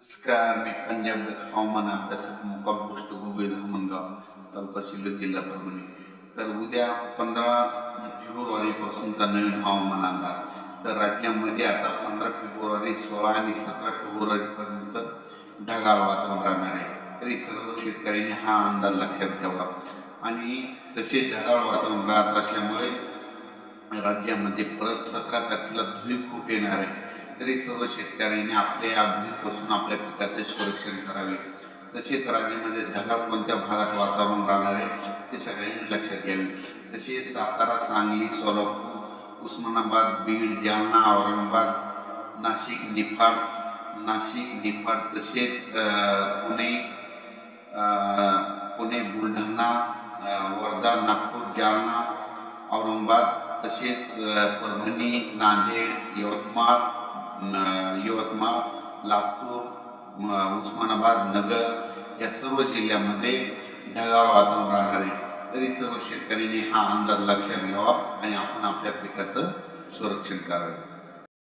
नमस्कार मी पंजाब हवामान अभ्यासक मुक्काम पोस्ट गोविंद धामणगाव तालुका शिल्लक जिल्हा परभणी. तर उद्या पंधरा फेब्रुवारीपासूनचा नवीन हवामान अंदाज. तर राज्यामध्ये आता पंधरा फेब्रुवारी सोळा आणि सतरा फेब्रुवारीपर्यंत ढगाळ वातावरण राहणार आहे. तरी सर्व शेतकऱ्यांनी हा अंदाज लक्षात ठेवा. आणि तसे ढगाळ वातावरण राहत असल्यामुळे राज्यामध्ये परत सतरा तारखेला धुळी खूप येणार आहे. तरी सर्व शेतकऱ्यांनी आपले या आपल्या पिकाचे संरक्षण करावे. तसेच राज्यामध्ये ढगात कोणत्या भागात वातावरण राहणार आहे ते सगळ्यांनी लक्षात घ्यावे. तसेच सातारा सांगली सोलापूर उस्मानाबाद बीड जालना औरंगाबाद नाशिक निफाड नाशिक निफाड तसेच पुणे पुणे बुलढाणा वर्धा नागपूर जालना औरंगाबाद तसेच परभणी नांदेड यवतमाळ यवतमाळ लातूर उस्मानाबाद नगर या सर्व जिल्ह्यामध्ये ढगाळ वातावरण राहणार आहे. तरी सर्व शेतकऱ्यांनी हा अंदाज लक्षात घ्यावा आणि आपण आपल्या पिकाचं संरक्षण करावे.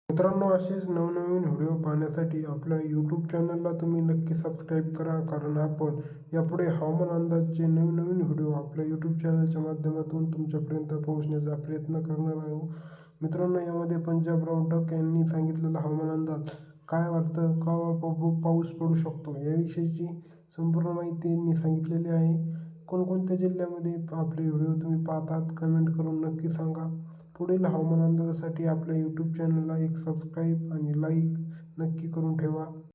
मित्रांनो असेच नवनवीन व्हिडिओ पाहण्यासाठी आपल्या यूट्यूब चॅनलला तुम्ही नक्की सबस्क्राईब करा कारण आपण यापुढे हवामान अंदाजचे नवीन नवीन व्हिडिओ आपल्या यूट्यूब चॅनलच्या माध्यमातून तुमच्यापर्यंत पोहोचण्याचा प्रयत्न करणार आहोत मित्रांनो यामध्ये पंजाबराव डक यांनी सांगितलेला हवामान अंदाज काय वाटतं का पाऊस पडू शकतो याविषयीची संपूर्ण माहिती यांनी सांगितलेली आहे. कोणकोणत्या जिल्ह्यामध्ये आपले व्हिडिओ तुम्ही पाहतात कमेंट करून नक्की सांगा. पुढील हवामान अंदाजासाठी आपल्या यूट्यूब चॅनलला एक सबस्क्राईब आणि लाईक नक्की करून ठेवा.